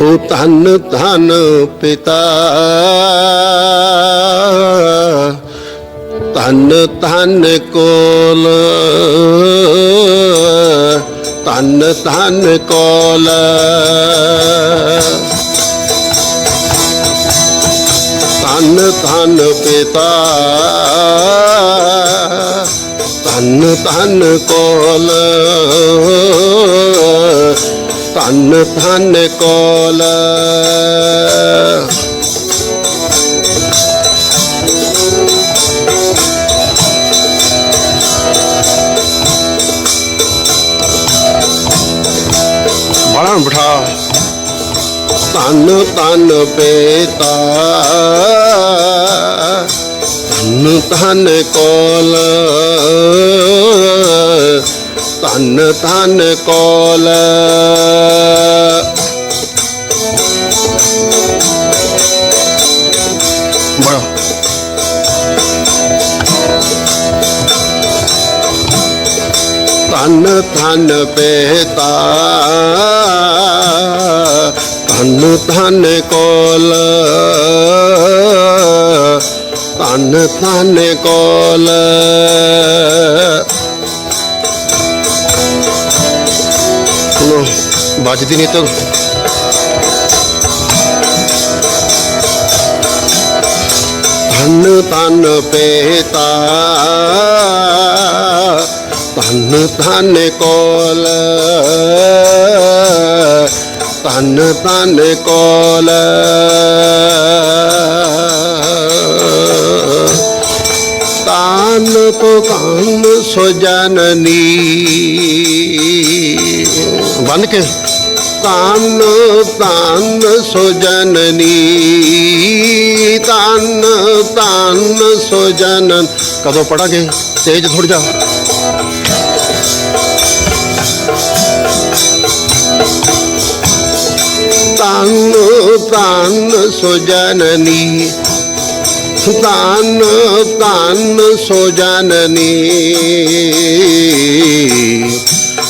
ਉਹ ਧੰਨ ਧੰਨ ਪਿਤਾ। ਧੰਨ ਧੰਨ ਕੋਲ। ਧੰਨ ਧੰਨ ਕੋਲ। ਧੰਨ ਧੰਨ ਪਿਤਾ। ਧੰਨ ਧੰਨ ਕੋਲ। ਧੰਨ ਧੰਨ ਕੋਲ। ਬਾਲਾਂ ਬਿਠਾ। ਧੰਨ ਧੰਨ ਪੇਤਾ। ਧੰਨ ਧੰਨ ਕੋਲ। ਧੰਨ ਧੰਨ ਕੋਲ। ਬੜਾ। ਧੰਨ ਧੰਨ ਪੇਤਾ ਧੰਨ ਧੰਨ ਕੋਲ। ਧੰਨ ਧੰਨ ਕੋਲ। ਸੁਣੋ, ਵੱਜਦੀ ਨਹੀਂ ਤਾਂ ਧੰਨ ਧੰਨ ਪੇਤਾ ਧੰਨ ਧੰਨ ਕੋਲ। ਧੰਨ ਧੰਨ ਕੋਲ। ਤਾਨ ਕੋ ਕਾਨ ਸੋ ਜਨਨੀ। ਬਨ ਕੇ। ਤਾਨ ਤਾਨ ਸੋ ਜਨਨੀ। ਤਾਨ ਤਾਨ ਸੋ ਜਨਨ ਕਦੋਂ ਪੜਾਂਗੇ? ਤੇਜ ਥੋੜ ਜਾ। ਤਾਨ ਤਾਨ ਸੋ ਜਨਨੀ।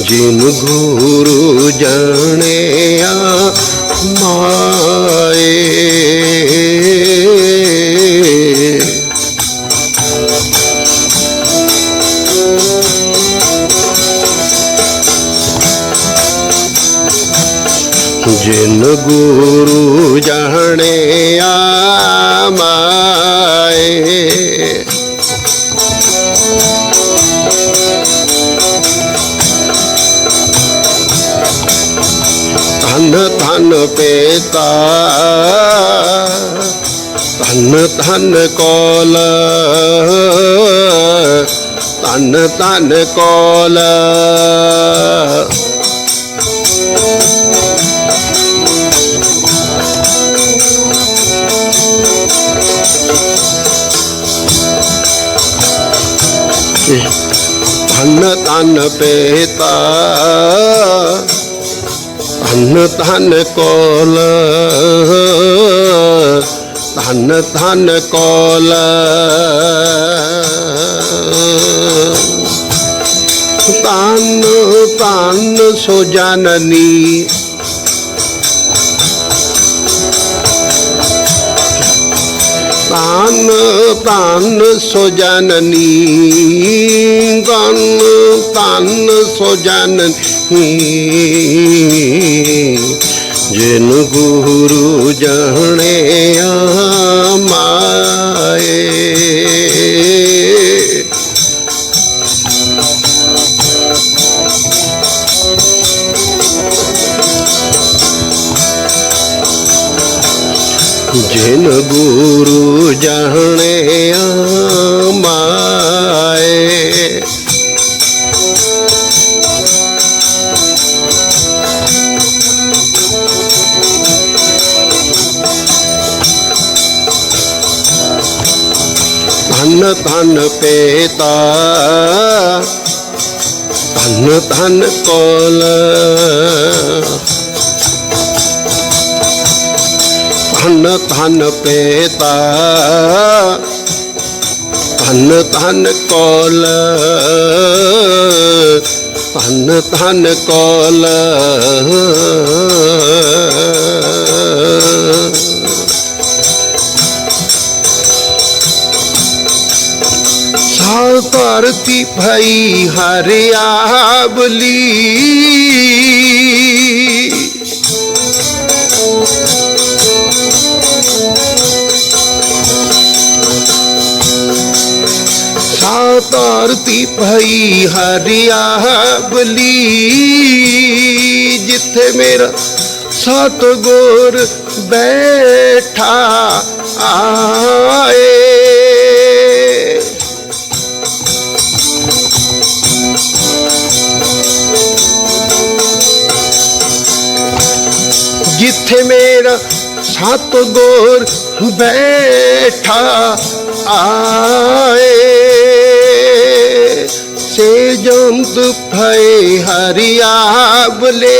ਜਿਨ ਗੁਰੂ ਜਾਣਿਆ ਮਾਏ। ਜਿਨ ਗੁਰੂ ਜਾਣਿਆ ਧਨ ਧਨ ਪੇਤਾ ਧਨ ਧਨ ਕੋਲ। ਧਨ ਧਨ ਕੋਲ। ਧਨ ਧਨ ਪੇਤਾ ਧਨ ਧਨ ਕੋਲ, ਧਨ ਧਨ ਕੋਲ। ਤਨ ਤਨ ਸੋ ਜਨਨੀ। ਤਨ ਤਨ ਸੋ ਜਨਨੀ। ਤਨ ਤਨ ਸੋ ਜਨਨੀ। ਜਿਨ ਗੁਰੂ ਜਾਣਿਆ ਮਾਏ। ਧਨ ਧਨ ਕੋਲ। ਧਨ ਧਨ ਪੇਤਾ। ਧਨ ਧਨ ਕੋਲ। ਧਨ ਧਨ ਕੋਲ। ਸਾ ਧਰਤੀ ਭਈ ਹਰਿਆਵਲੀ ਸਾ ਧਰਤੀ ਭਈ ਹਰਿਆਵਲੀ ਜਿੱਥੇ ਮੇਰਾ ਸਤਗੁਰ ਬੈਠਾ ਆਏ ਜਿੱਥੇ ਮੇਰਾ ਸਤਗੁਰ ਬੈਠਾ ਆਏ। ਸੇ ਜੰਤ ਭਏ ਹਰਿਆਵਲੇ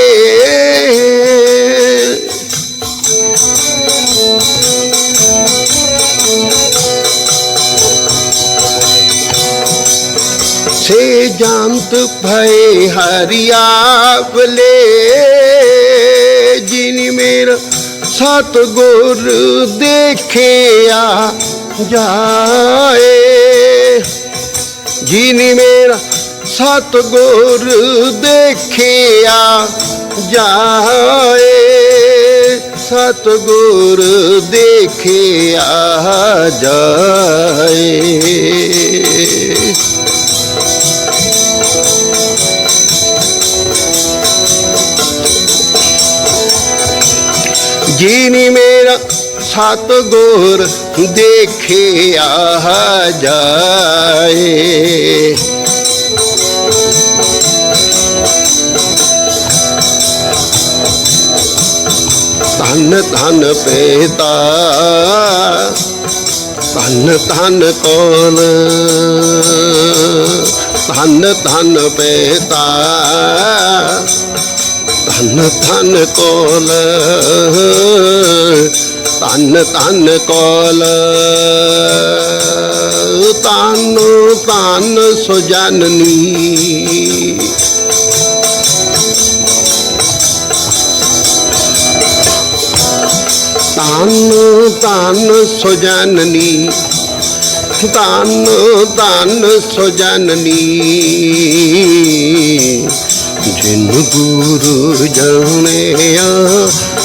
ਸੇ ਜੰਤ ਭਏ ਹਰਿਆਵਲੇ ਸਤਗੁਰ ਦੇਖਿਆ ਜਾਏ। ਜਿਨੀ ਮੇਰਾ ਸਤਗੁਰ ਦੇਖਿਆ ਜਾਏ। ਸਤਗੁਰ ਦੇਖਿਆ ਜਾਏ। ਜਿਨੀ ਮੇਰਾ ਸਤਗੁਰ ਦੇਖਿਆ ਜਾਏ। ਧਨ ਧਨ ਪੇਤਾ ਧਨ ਧਨ ਕੋਲ ਧਨ ਧਨ ਪੇਤਾ ਧਨ ਧਨ ਕੋਲ, ਧਨ ਧਨ ਕੋਲ। ਤਨ ਤਨ ਸੁਜਨਨੀ। ਤਨ ਤਨ ਸੁਜਨਨੀ। ਤਨ ਤਨ ਸੁਜਨਨੀ। ਜਿਨ ਗੁਰੂ ਜਣਿਆ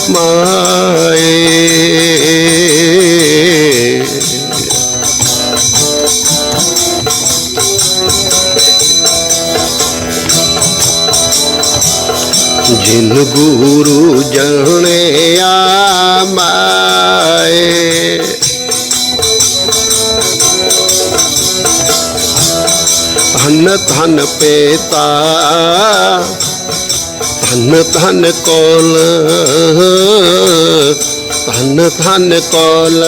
ਮਾਏ। ਜਿਨ ਗੁਰੂ ਜਣਿਆ ਮਾਏ। ਧਨ ਧਨ ਪੇਤਾ ਧਨ ਧਨ ਕੋਲ, ਧਨ ਧਨ ਕੋਲ।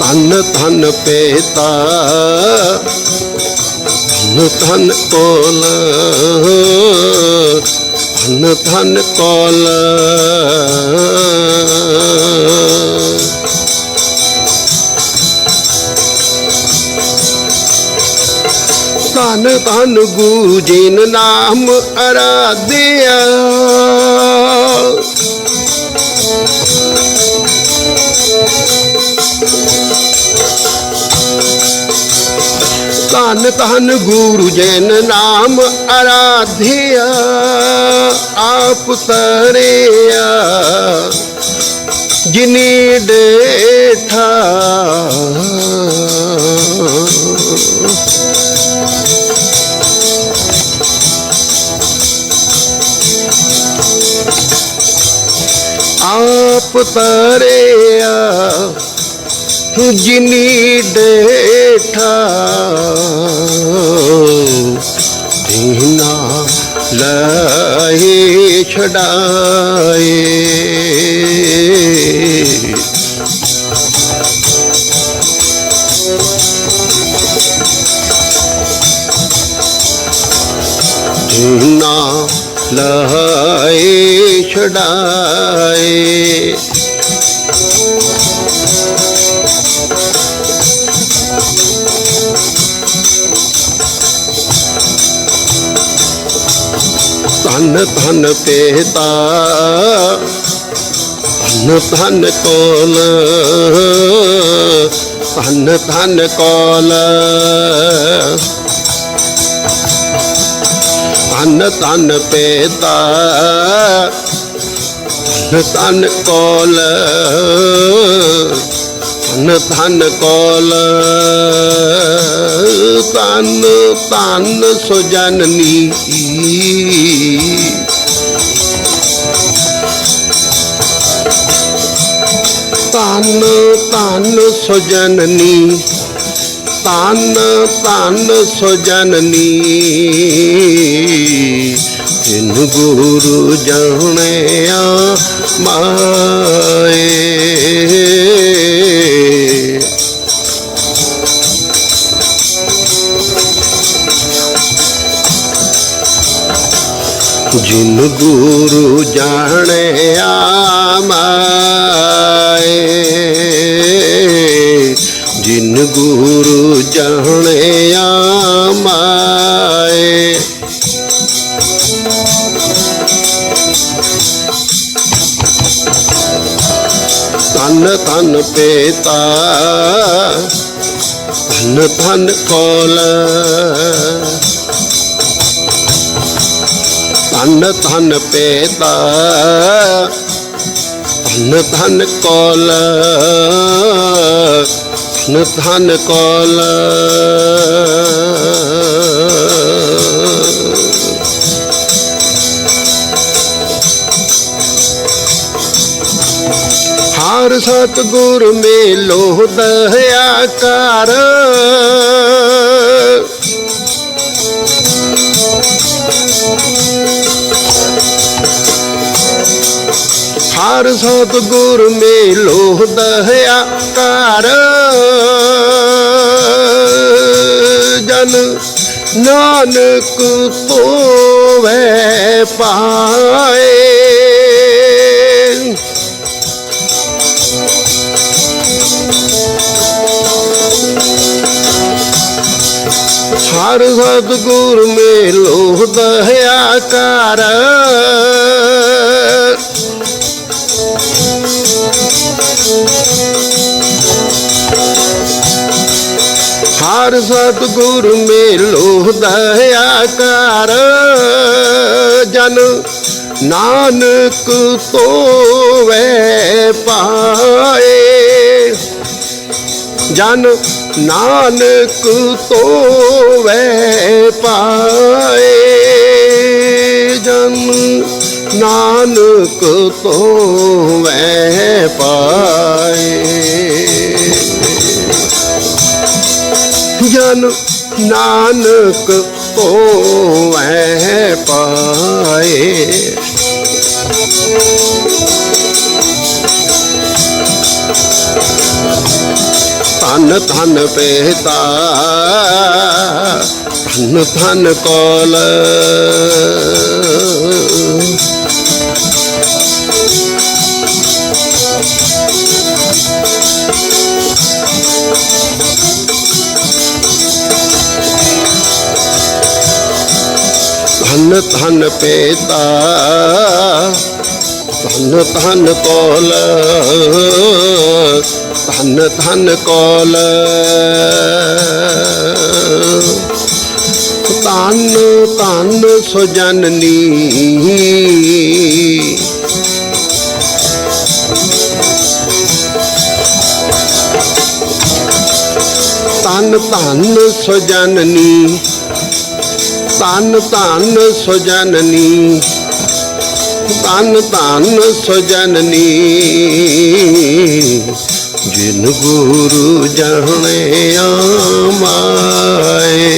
ਧਨ ਧਨ ਪੇਤਾ, ਧਨ ਧਨ ਕੋਲ, ਧਨ ਧਨ ਕੋਲ। ਧਨ ਧਨ ਗੁਰੂ ਜਿਨ ਨਾਮ ਅਰਾਧਿਆ। ਧਨ ਧਨ ਗੁਰੂ ਜਨ ਨਾਮ ਅਰਾਧਿਆ, ਆਪ ਤਰਿਆ ਜਿਨੀ ਡੇਠਾ। ਆਪ ਤਰਿਆ ਜਿਨੀ ਡੇਠਾ। ਦੀਨਾ ਲਾਏ ਛਡਾਏ ਧਨ ਧਨ ਪੇਤਾ ਧਨ ਧਨ ਕੋਲ, ਧਨ ਧਨ ਕੋਲ। ਧਨ ਧਨ ਪੇਤਾ ਧਨ ਧਨ ਕੋਲ। ਧਨ ਧਨ ਕੋਲ ਤਨ ਧਨ ਸੁਜਨਨੀ। ਧਨ ਧਨ ਸੁਜਨਨੀ, ਧਨ ਧਨ ਸੁਜਨਨੀ। ਜਿਨ ਗੁਰੂ ਜਾਣਿਆ ਮਾਏ। ਜਿਨ ਗੁਰੂ ਜਾਣੇ ਮਾਏ। ਜਿਨ ਗੁਰੂ ਜਾਣੇ ਮਾਏ। ਤਨ ਤਨ ਪੇਤਾ ਤਨ ਤਨ ਕੋਲ। ਤਨ ਧਨ ਪੇਤਾ ਤਨ ਧਨ ਕੋਲ ਤਨ ਤਨ ਕੋਲ। ਹਰ ਸਤਗੁਰ ਮੇਲੋ ਦਇਆ ਕਰ ਹਰ ਸਤਗੁਰ ਮੇਲੋ ਦਇਆ ਕਰ ਜਨ ਨਾਨਕ ਤੋਵੇ ਪਾਏ। ਹਰ ਸਤਗੁਰ ਮੇਲੋ ਦਇਆ ਕਰ ਹਰ ਸਤਗੁਰ ਮੇਲੋ ਦਇਆ ਕਰ ਜਨ ਨਾਨਕ ਤੋਵੇ ਪਾਏ। ਜਨ ਨਾਨਕ ਤੋਵੇ ਪਾਏ। ਜਨ ਨਾਨਕ ਤੋਵੇ ਜਨ ਨਾਨਕ ਤੋਵੇ ਪਾਏ। ਧਨ ਧਨ ਪੇਤਾ ਧਨ ਧਨ ਕੋਲ। ਧਨ ਧਨ ਪੇਤਾ, ਧਨ ਧਨ ਕੋਲ, ਧਨ ਧਨ ਕੋਲ। ਧਨ ਧਨ ਸੁਜਨਨੀ, ਧਨ ਧਨ ਸੁਜਨਨੀ। ਤਨ ਧਨ ਸੁਜਨਨੀ ਤਨ ਧਨ ਸੁਜਨਨੀ ਜਿਨ ਗੁਰੂ ਜਾਣਿਆ ਮਾਏ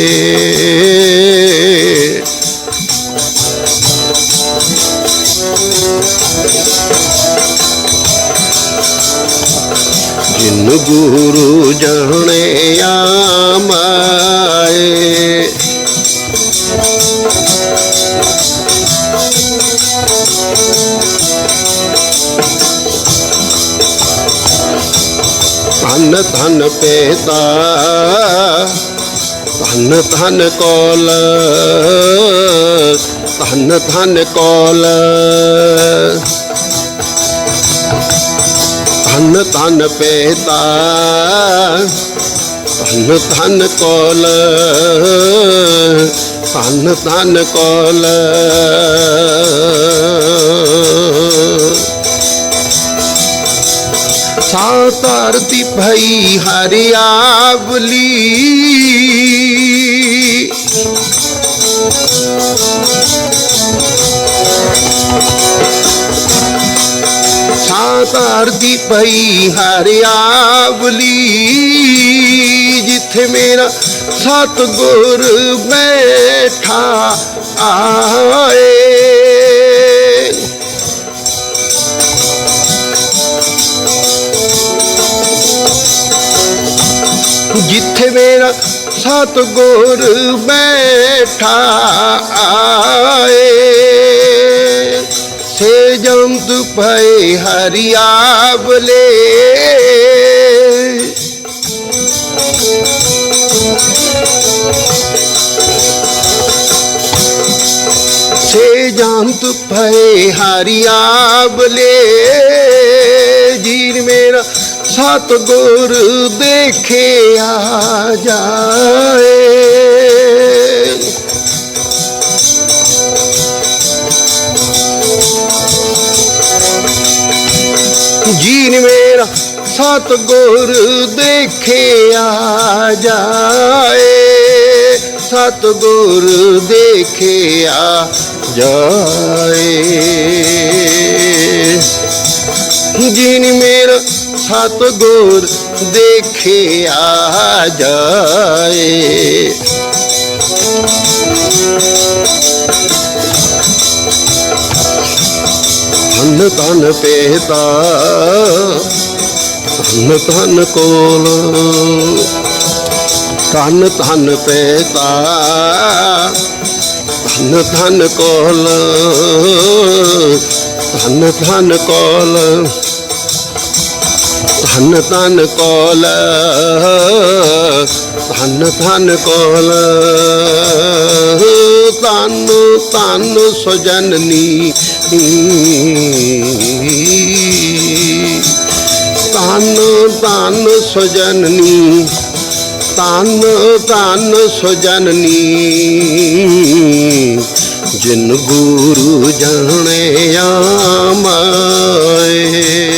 ਜਿਨ ਗੁਰੂ ਜਾਣਿਆ ਮਾਏ ਧਨ ਧਨ ਪੇਤਾ ਧਨ ਧਨ ਕੋਲ, ਧਨ ਧਨ ਕੋਲ। ਧਨ ਧਨ ਪੇਤਾ ਧਨ ਧਨ ਕੋਲ, ਧਨ ਧਨ ਕੋਲ। ਸਾ ਧਰਤੀ ਭਈ ਹਰਿਆਵਲੀ ਸਾ ਧਰਤੀ ਭਈ ਹਰਿਆਵਲੀ ਜਿੱਥੇ ਮੇਰਾ ਸਤਗੁਰ ਬੈਠਾ ਆਏ। ਜਿੱਥੇ ਮੇਰਾ ਸਤਗੁਰ ਬੈਠਾ ਆਏ। ਸੇ ਜੰਤ ਭਏ ਹਰਿਆਵਲੇ। ਸੇ ਜੰਤ ਭਏ ਹਰਿਆਵਲੇ। ਜੀਨ ਮੇਰਾ ਸਤਗੁਰ ਦੇਖਿਆ ਜਾਏ। ਜੀਨ ਮੇਰਾ ਸਤਗੁਰ ਦੇਖਿਆ ਜਾਏ। ਸਤਗੁਰ ਦੇਖਿਆ ਜਾਏ। ਜਿਨ ਮੇਰਾ ਸਤਗੁਰ ਦੇਖਿਆ ਜਾਏ। ਧਨ ਧਨ ਪੇਤਾ ਧਨ ਧਨ ਕੋਲ। ਧਨ ਧਨ ਪੇਤਾ ਧਨ ਧਨ ਕੋਲ। ਧਨ ਧਨ ਕੋਲ। ਧਨ ਧਨ ਕੋਲ, ਧਨ ਧਨ ਕੋਲ। ਧਨ ਧਨ ਸੁਜਨਨੀ ਧਨ ਧਨ ਸੁਜਨਨੀ ਧਨ ਧਨ ਸੁਜਨਨੀ ਜਿਨ ਗੁਰੂ ਜਾਣਿਆ ਮਾਏ।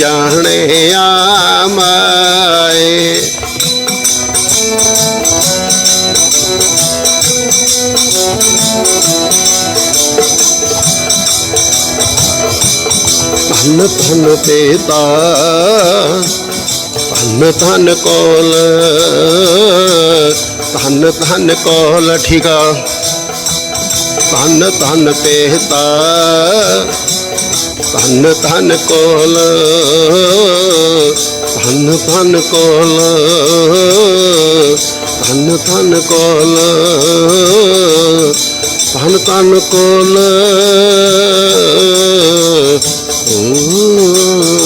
ਜਾਣਿਆ ਮਾਏ ਧਨ ਧਨ ਪੇਤਾ ਧਨ ਧਨ ਕੋਲ, ਧਨ ਧਨ ਕੋਲ, ਠੀਕਾ ਧਨ ਧਨ ਪੇਤਾ ਧਨ ਧਨ ਕੋਲ ਧਨ ਧਨ ਕੋਲ ਧਨ ਧਨ ਕੋਲ ਧਨ ਧਨ ਕੋਲ। ਓ